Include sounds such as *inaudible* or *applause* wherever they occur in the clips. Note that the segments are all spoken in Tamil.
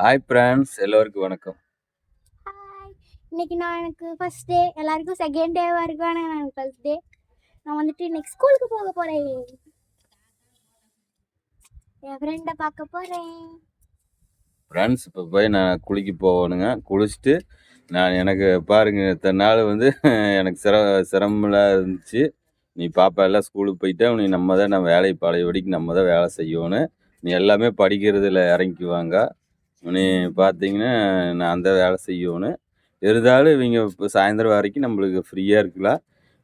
ஹாய் ஃப்ரெண்ட்ஸ் எல்லோருக்கும் வணக்கம். இன்னைக்கு நான் எனக்கு ஃபர்ஸ்ட் டே எல்லாருக்கும் செகண்ட் டேவாக இருக்கும் ஆனால் எனக்கு ஃபர்ஸ்ட் டே நான் வந்துட்டு இன்னைக்கு ஸ்கூலுக்கு போக போகிறேன் என் ஃப்ரெண்டை பார்க்க போகிறேன் ஃப்ரெண்ட்ஸ் இப்போ போய் நான் குளிக்க போகணுங்க. குளிச்சுட்டு நான் எனக்கு பாருங்க இத்தனை நாள் வந்து *laughs* எனக்கு சிர சிரமம்லாம் இருந்துச்சு. நீ பாப்பா எல்லாம் ஸ்கூலுக்கு போயிட்டா நீ நம்ம தான் நான் வேலை பழையபடிக்கு நம்ம தான் வேலை செய்யணும். நீ எல்லாமே படிக்கிறதுல இறங்கிக்குவாங்க. நீ பார்த்தீங்கன்னா நான் அந்த வேலை செய்யணும். இருந்தாலும் இவங்க இப்போ சாயந்தரம் வரைக்கும் நம்மளுக்கு ஃப்ரீயாக இருக்கலாம்.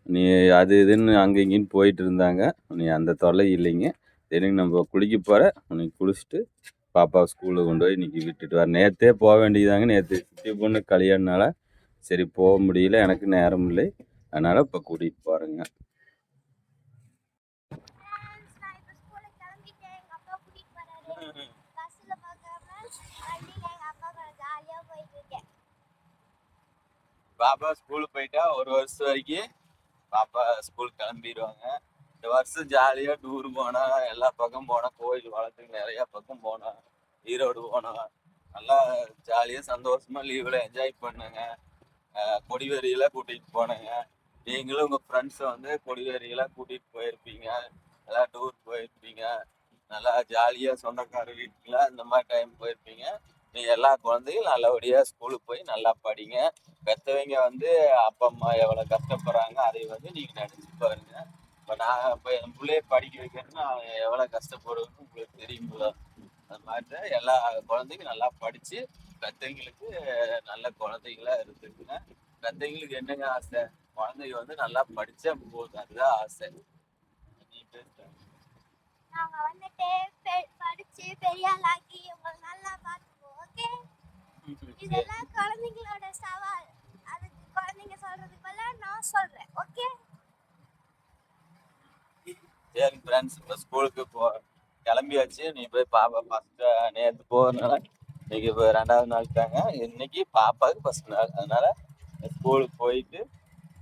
நீ அது இதுன்னு அங்கே இங்கேன்னு போயிட்டு இருந்தாங்க. நீ அந்த தொல்லை இல்லைங்க. சரி நம்ம குளிக்க போகிற உனக்கு குளிச்சுட்டு பாப்பா ஸ்கூலுக்கு கொண்டு போய் இன்றைக்கி விட்டுட்டு வர நேற்றே போக வேண்டியதாங்க நேற்று சுற்றி பொண்ணு கல்யாணனால சரி போக முடியல. எனக்கு நேரம் இல்லை. அதனால் இப்போ கூட்டிகிட்டு போகிறேங்க நான் இப்போ ஸ்கூலுக்கு கிளம்பிட்டேன் எங்கள் அப்பா கூட்டிகிட்டு போகிறாரு பஸ்ஸில் பார்க்காம வண்டியில் எங்கள் அப்பா கூட ஜாலியாக போயிட்டு இருக்கேன் பாப்பா ஸ்கூலுக்கு போயிட்டா ஒரு வருஷம் வரைக்கும் பாப்பா ஸ்கூல் கிளம்பிடுவாங்க இந்த வருஷம் ஜாலியாக டூர் போனோம் எல்லா பக்கம் போனோம் கோயில் வளர்த்துக்கு நிறையா பக்கம் போனோம் ஈரோடு போனோம் நல்லா ஜாலியாக சந்தோஷமா லீவில் என்ஜாய் பண்ணுங்க. கொடிவேரியெல்லாம் கூட்டிகிட்டு போனேங்க. நீங்களும் உங்கள் ஃப்ரெண்ட்ஸை வந்து கொடிவேரியெல்லாம் கூட்டிகிட்டு போயிருப்பீங்க. எல்லாம் டூர் போயிருப்பீங்க. நல்லா ஜாலியாக சொந்தக்கார வீட்டுக்குலாம் இந்த மாதிரி டைம் போயிருப்பீங்க. நீ எல்லா குழந்தையும் நல்லபடியாக ஸ்கூலுக்கு போய் நல்லா படிங்க. பெற்றவங்க வந்து அப்பா அம்மா எவ்வளோ கஷ்டப்படுறாங்க அதை வந்து நீங்கள் நினச்சி பாருங்க. இப்போ நான் இப்போ என் பிள்ளைய படிக்க வைக்கிறேன்னா அவன் எவ்வளோ கஷ்டப்படுவேன்னு உங்களுக்கு தெரியுங்களா அது மாதிரி தான் எல்லா குழந்தைங்களும் நல்லா படித்து பெற்றவங்களுக்கு நல்ல குழந்தைங்களா இருந்துருக்குங்க பெற்றவங்களுக்கு என்னங்க ஆசை? குழந்தைங்க வந்து நல்லா படித்தா போதும். அதுதான் ஆசை. நீ பேசுகிறேன் நாங்கள் வந்துட்டு படிச்சு பெரிய ஆளாக்கி உங்களை நல்லா இதெல்லாம் குழந்தைங்களோட சவால். அதுக்கு குழந்தைங்க சொல்றதுக்கு நான் சொல்றேன். ஓகே சரி ஃப்ரெண்ட்ஸ் இப்போ ஸ்கூலுக்கு போ கிளம்பியாச்சு. நீ போய் பாப்பா ஃபஸ்ட்டு நேற்று போகிறதுனால இன்னைக்கு இப்போ ரெண்டாவது நாள் தாங்க. இன்னைக்கு பாப்பாவுக்கு ஃபஸ்ட் நாள். அதனால ஸ்கூலுக்கு போயிட்டு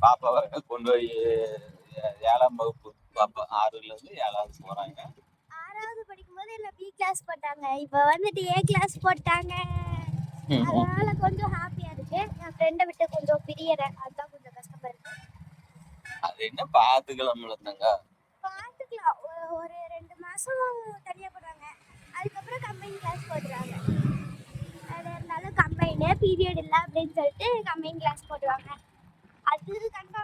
பாப்பாவை கொண்டு போய் ஏழாம் வகுப்பு பாப்பா ஆறுலேருந்து ஏழாவது போகிறாங்க ஆறாவது படிக்கும்போது என்ன பி கிளாஸ் போட்டாங்க? இப்போ வந்துட்டு ஏ கிளாஸ் போட்டாங்க. அதனால கொஞ்சம் ஹாப்பியா இருக்கு. என் ஃப்ரெண்டை விட்டு கொஞ்சம் பிரியறேன் அதுதான் கொஞ்சம் கஷ்டமா இருக்கு. அது என்ன பார்த்துக்கலாம்ல தாங்க பார்த்துக்கலாம் ஒரு- ஒரு ரெண்டு மாசம் தனியா போடுறாங்க அதுக்கப்புறம் கம்பைன் கிளாஸ் போடுறாங்க அது இருந்தாலும் கம்பைனு பீரியட் இல்லை அப்படின்னு சொல்லிட்டு கம்பைன் கிளாஸ் போடுவாங்க அது கன்ஃபார்ம்